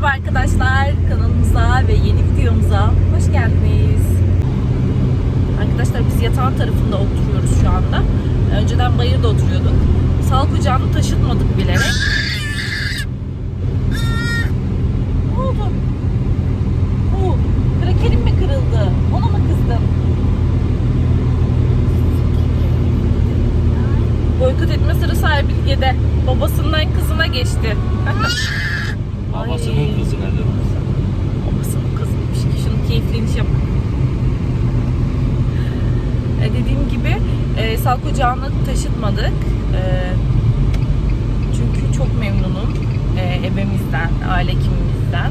Merhaba arkadaşlar kanalımıza ve yeni videomuza hoş geldiniz. Arkadaşlar biz yatağın tarafında oturuyoruz şu anda. Önceden bayırda oturuyorduk. Sağlık ocağını taşıtmadık bilerek. Ne oldu? Oo, krakerim mi kırıldı? Ona mı kızdın? Boykot etme sırası Erbilge'de. Babasından kızına geçti. Babasının kızı ne demek? Babasının kızıymış ki şunun keyifleniş yap. E, dediğim gibi e, sağlık ocağını taşıtmadık. E, çünkü çok memnunum e, ebemizden, aile hekimimizden.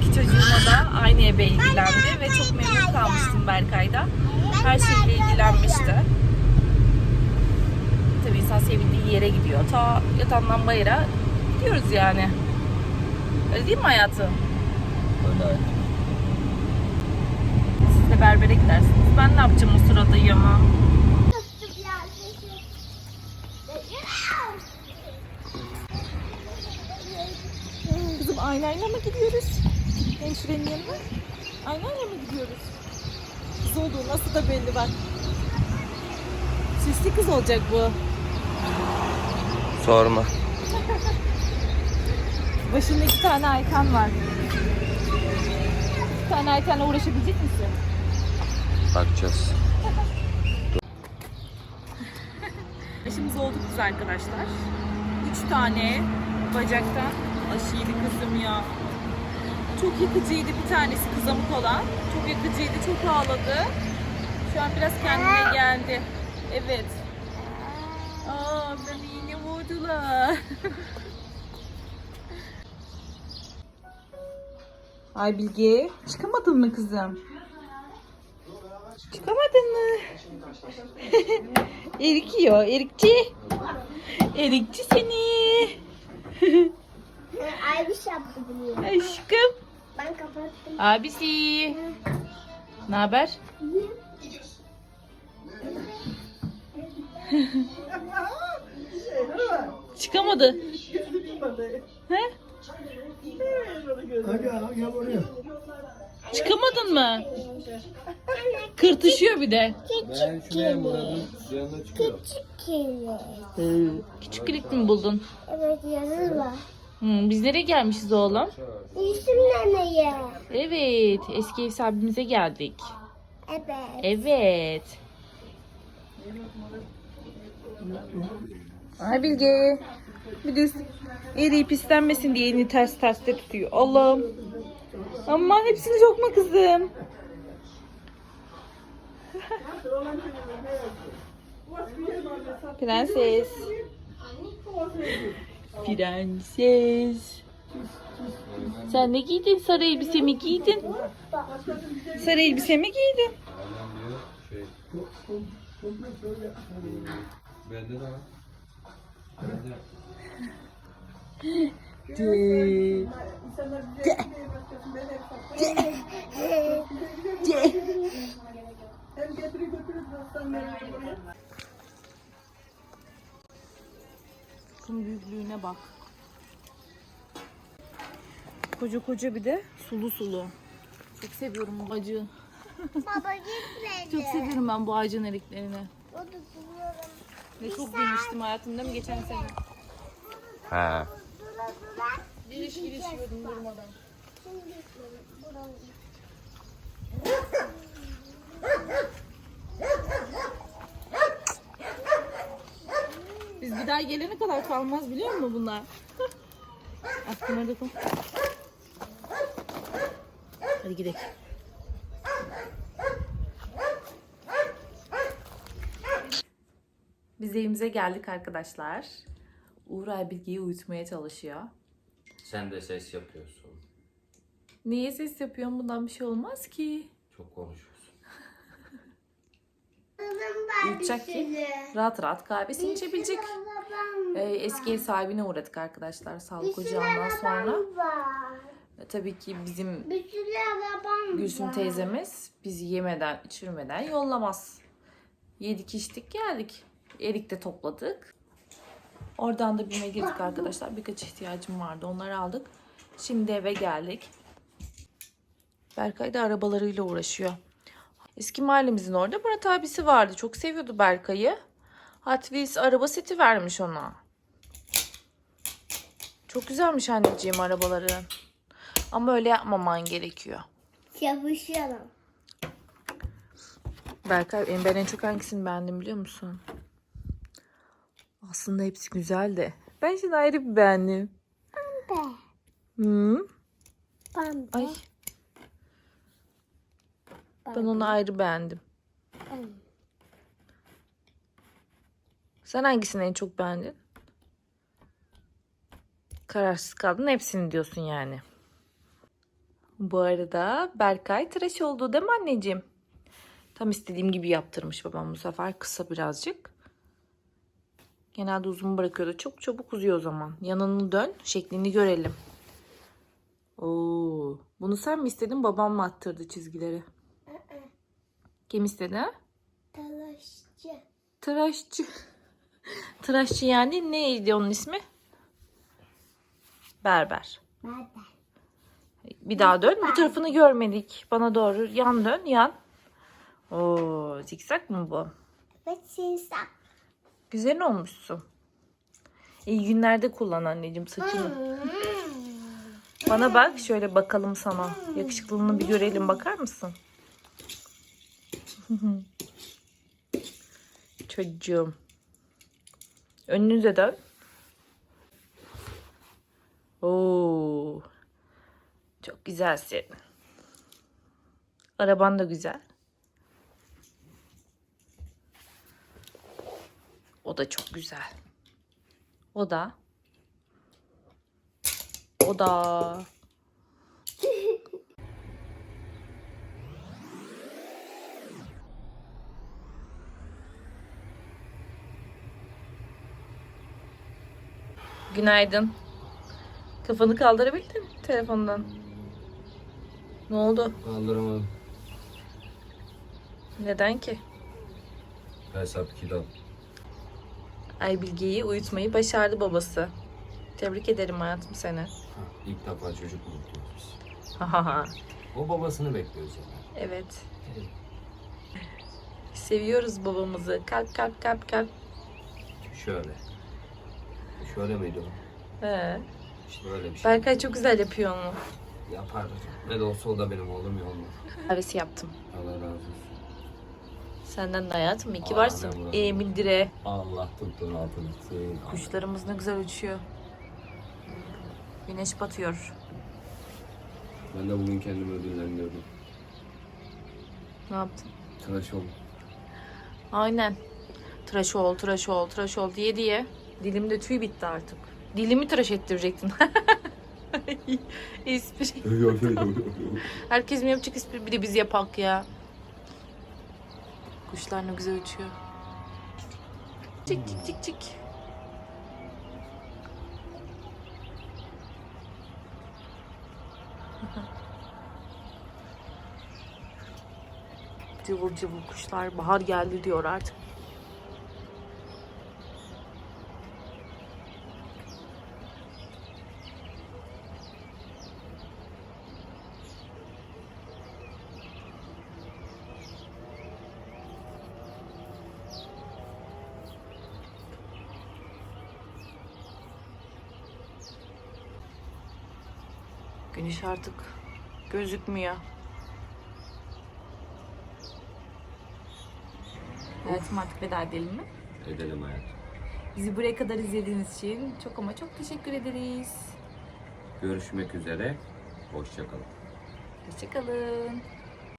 İki çocuğuma da aynı ebe ilgilendi ve çok memnun kalmıştım Berkay'da. Her şeyle ilgilenmişti. Tabii insan sevildiği yere gidiyor. Ta yatağından bayıra gidiyoruz yani. Öyle değil mi hayatım? Öyle. Siz de berbere gidersiniz. Ben ne yapacağım o sırada yama? Kızım aynayla mı gidiyoruz? Hemşirenin yanına. Aynayla mı gidiyoruz? Kız olduğu nasıl da belli bak. Süslü kız olacak bu. Sorma. Başında iki tane Aykan var. Bir tane Aykan'la uğraşabilecek misin? Bakacağız. Yaşımız olduk biz arkadaşlar. Üç tane bacaktan aşıydı kızım ya. Çok yakıcıydı bir tanesi kızamık olan. Çok yakıcıydı, çok ağladı. Şu an biraz kendine geldi. Evet. Aa, beni yine vurdular. Ay Bilge, çıkamadın mı kızım? Çıkamadın mı? Erik yiyor, erikçi. Erikçi seni. Ay bir şey yaptı bunu. Aşkım. Ben kapattım. Abisi. Ne haber? Çıkamadı. He? Çıkamadın mı? Kırtışıyor bir de. Ben şuraya Murat'ın yanına çıkıyor. Kedi. Küçük kilit mi buldun? Evet yazı var. Hmm, biz nereye gelmişiz oğlum? İsim neneye. Evet, eski ev sahibimize geldik. Evet. Evet. Ay Bilge. Bir de eriği pislenmesin diye elini ters ters de tutuyor. Allah'ım. Ama hepsini sokma kızım. Prenses. Prenses. Sen ne giydin? Sarı elbise mi giydin? Sarı elbise mi giydin? Bende de var. Bende. Şunun büyüklüğüne bak. Koca koca bir de sulu sulu. Çok seviyorum bu acı. Baba gitmedi. Çok seviyorum ben bu ağacın eriklerini. O da. Ve çok yemiştim hayatımda mı geçen sene? He. Giriş giriş yiyordum durmadan. Biz bir daha gelene kadar kalmaz biliyor musun bunlar? Aklına dokun. Hadi gidelim. Biz evimize geldik arkadaşlar. Uğur Aybilge'yi uyutmaya çalışıyor. Sen de ses yapıyorsun. Niye ses yapıyorsun? Bundan bir şey olmaz ki. Çok konuşuyorsun. Uyutacak ki rahat rahat kahvesini içebilecek. Ee, eski ev sahibine uğradık arkadaşlar sağlık ocağından sonra. Var. E, tabii ki bizim Gülsüm teyzemiz bizi yemeden içirmeden yollamaz. Yedik içtik geldik. Erik de topladık. Oradan da BİM'e girdik arkadaşlar. Birkaç ihtiyacım vardı. Onları aldık. Şimdi eve geldik. Berkay da arabalarıyla uğraşıyor. Eski mahallemizin orada Murat abisi vardı. Çok seviyordu Berkay'ı. Hot Wheels araba seti vermiş ona. Çok güzelmiş anneciğim arabaları. Ama öyle yapmaman gerekiyor. Yapışalım. Berkay ben en çok hangisini beğendim biliyor musun? Aslında hepsi güzel de. Ben şimdi ayrı bir beğendim. Be. Hı? Pembe. Ay ben onu ayrı beğendim. Pembe. Sen hangisini en çok beğendin? Kararsız kaldın hepsini diyorsun yani. Bu arada Berkay tıraş oldu değil mi anneciğim? Tam istediğim gibi yaptırmış babam bu sefer kısa birazcık. Genelde uzun bırakıyordu. Çok çabuk uzuyor o zaman. Yanını dön şeklini görelim. Oo, bunu sen mi istedin babam mı attırdı çizgileri? Kim istedi? ha? Talaşçı. Tıraşçı. Tıraşçı yani neydi onun ismi? Berber. Nerede? Bir daha dön. Bu tarafını görmedik. Bana doğru yan dön. Yan. Oo, zikzak mı bu? Ve sinsak. Güzel olmuşsun. İyi günlerde kullan anneciğim saçını. Bana bak şöyle bakalım sana. Yakışıklılığını bir görelim bakar mısın? Çocuğum. Önünüze dön. Oo. Çok güzelsin. Araban da güzel. O da çok güzel. O da. O da. Günaydın. Kafanı kaldırabildin mi telefondan? Ne oldu? Kaldıramadım. Neden ki? Hesap kitap. Ay Bilge'yi uyutmayı başardı babası. Tebrik ederim hayatım seni. Ha, ilk defa çocuk unutuyoruz. O babasını bekliyoruz yani. evet. Seviyoruz babamızı. Kalp kalp kalp kalp. Şöyle. Şöyle miydi o? He. İşte bir şey. Berkay çok güzel yapıyor onu. Yapar. Ne de olsa o da benim oğlum ya olmaz. Kahvesi yaptım. Allah razı olsun. Senden de hayatım iyi ki varsın. ne bu? Emin dire. Allah tuttuğun altını tutsun. Kuşlarımız ne güzel uçuyor. Güneş batıyor. Ben de bugün kendimi ödüllendirdim. Ne yaptın? Tıraş oldum. Aynen. Tıraş ol, tıraş ol, tıraş ol diye diye. Dilimde tüy bitti artık. Dilimi tıraş ettirecektin. espri. Herkes mi yapacak espri? Bir de biz yapak ya. Kuşlar ne güzel uçuyor. Cik cik cik cik. cıvıl cıvıl kuşlar bahar geldi diyor artık. Güneş artık gözükmüyor. Hayatım artık veda edelim mi? Edelim hayatım. Bizi buraya kadar izlediğiniz için çok ama çok teşekkür ederiz. Görüşmek üzere. Hoşçakalın. Hoşçakalın.